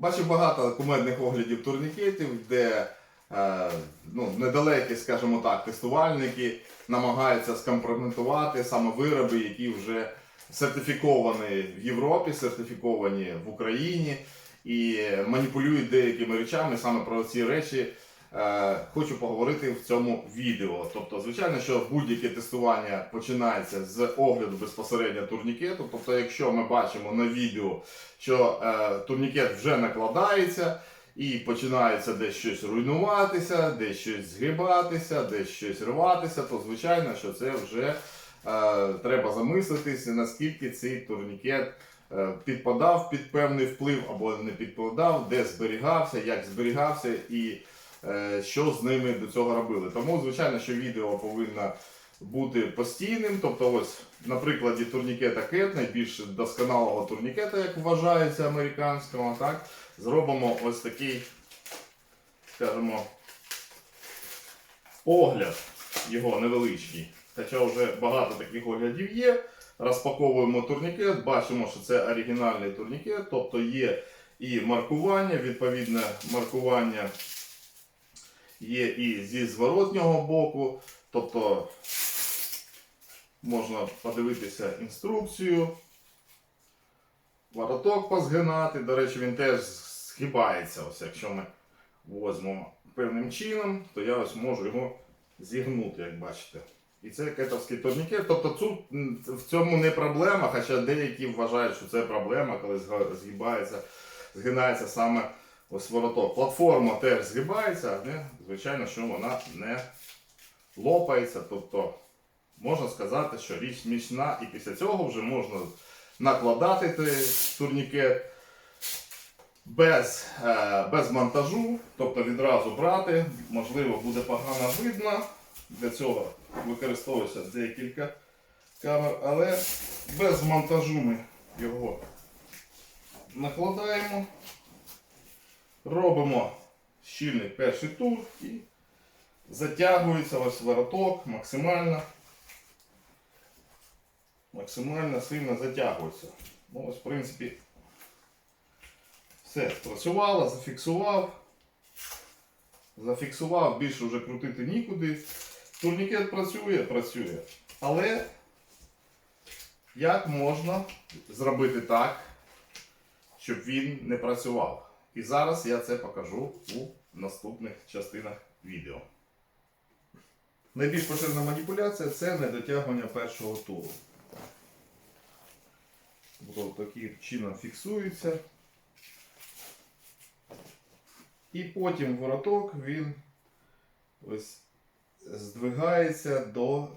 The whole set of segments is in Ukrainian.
Бачив багато кумедних оглядів турнікетів, де е, ну, недалекі, скажімо так, тестувальники намагаються скомпрометувати саме вироби, які вже сертифіковані в Європі, сертифіковані в Україні і маніпулюють деякими речами. Саме про ці речі хочу поговорити в цьому відео. Тобто, звичайно, що будь-яке тестування починається з огляду безпосередньо турнікету. Тобто, якщо ми бачимо на відео, що е, турнікет вже накладається. І починається десь щось руйнуватися, десь щось згибатися, десь щось рватися, то звичайно, що це вже е, треба замислитися, наскільки цей турнікет е, підпадав під певний вплив або не підпадав, де зберігався, як зберігався і е, що з ними до цього робили. Тому, звичайно, що відео повинно бути постійним. Тобто, ось на прикладі турнікета Кет, найбільш досконалого турнікета, як вважається американського, так, зробимо ось такий, скажімо, огляд його невеличкий. Хоча вже багато таких оглядів є. Розпаковуємо турнікет, бачимо, що це оригінальний турнікет, тобто є і маркування, відповідне маркування є і зі зворотнього боку, тобто можна подивитися інструкцію, вороток позгинати. До речі, він теж згибається. Ось якщо ми возьмемо певним чином, то я ось можу його зігнути, як бачите. І це кетовський турнікет. Тобто тут в цьому не проблема, хоча деякі вважають, що це проблема, коли згибається, згинається саме ось вороток. Платформа теж згибається, але звичайно, що вона не лопається. Тобто можна сказати, що річ міцна, і після цього вже можна накладати турнікет без, е, без монтажу, тобто відразу брати. Можливо, буде погано видно. Для цього використовується декілька камер, але без монтажу ми його накладаємо, робимо щільний перший тур і затягується ось вороток максимально. Максимально сильно затягується. Ну, ось, в принципі, все спрацювало, зафіксував. Зафіксував, більше вже крутити нікуди. Турнікет працює, працює. Але як можна зробити так, щоб він не працював? І зараз я це покажу у наступних частинах відео. Найбільш поширена маніпуляція це недотягування першого туру. Тобто таким чином фіксується. І потім вороток він ось здвигається до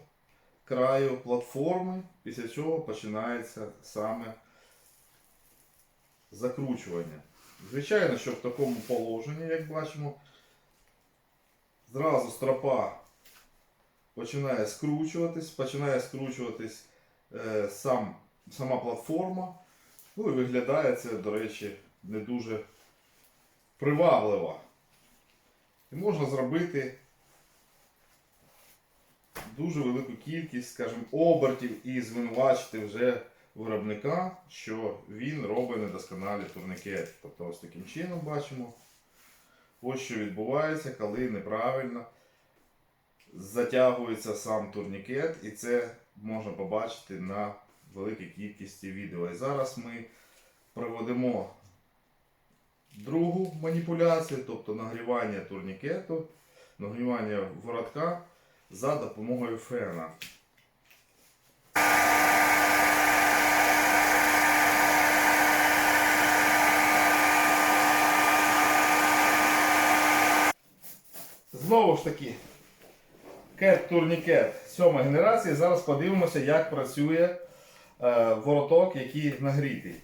краю платформи, після чого починається саме закручування. Звичайно, що в такому положенні, як бачимо, зразу стропа починає скручуватись, починає скручуватись е, сам, сама платформа. Ну і виглядає це, до речі, не дуже привабливо. І можна зробити дуже велику кількість, скажімо, обертів і звинувачити вже виробника, що він робить недосконалі турнікети. Тобто ось таким чином бачимо, ось що відбувається, коли неправильно затягується сам турнікет, і це можна побачити на великій кількості відео. І зараз ми проведемо другу маніпуляцію, тобто нагрівання турнікету, нагрівання воротка за допомогою фена. Знову ж таки, кет турнікет сьома генерація. Зараз подивимося, як працює е, вороток, який нагрітий.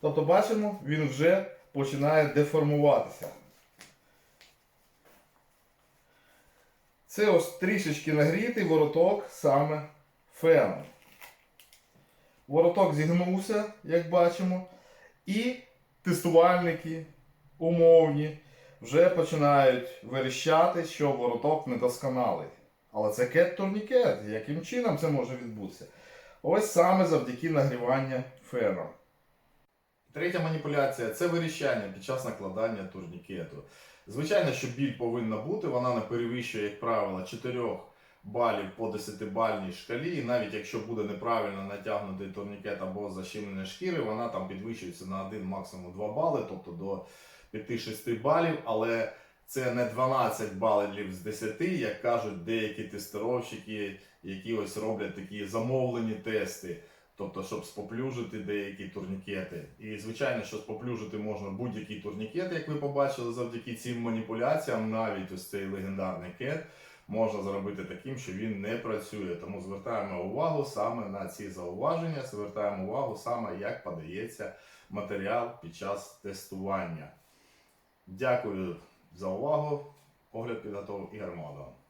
Тобто бачимо, він вже починає деформуватися. Це ось трішечки нагрітий вороток саме феном. Вороток зігнувся, як бачимо, і тестувальники умовні вже починають верещати, що вороток недосконалий. Але це кет-турнікет. Яким чином це може відбутися? Ось саме завдяки нагріванню феном. Третя маніпуляція це вирішання під час накладання турнікету. Звичайно, що біль повинна бути, вона не перевищує, як правило, 4 балів по 10-бальній шкалі. І навіть якщо буде неправильно натягнутий турнікет або защемлення шкіри, вона там підвищується на 1, максимум 2 бали, тобто до 5-6 балів. Але це не 12 балів з 10, як кажуть деякі тестировщики, які ось роблять такі замовлені тести. Тобто, щоб споплюжити деякі турнікети. І звичайно, що споплюжити можна будь-який турнікет, як ви побачили, завдяки цим маніпуляціям, навіть ось цей легендарний кет можна зробити таким, що він не працює. Тому звертаємо увагу саме на ці зауваження, звертаємо увагу саме, як подається матеріал під час тестування. Дякую за увагу. Огляд підготовив Ігор Молдов.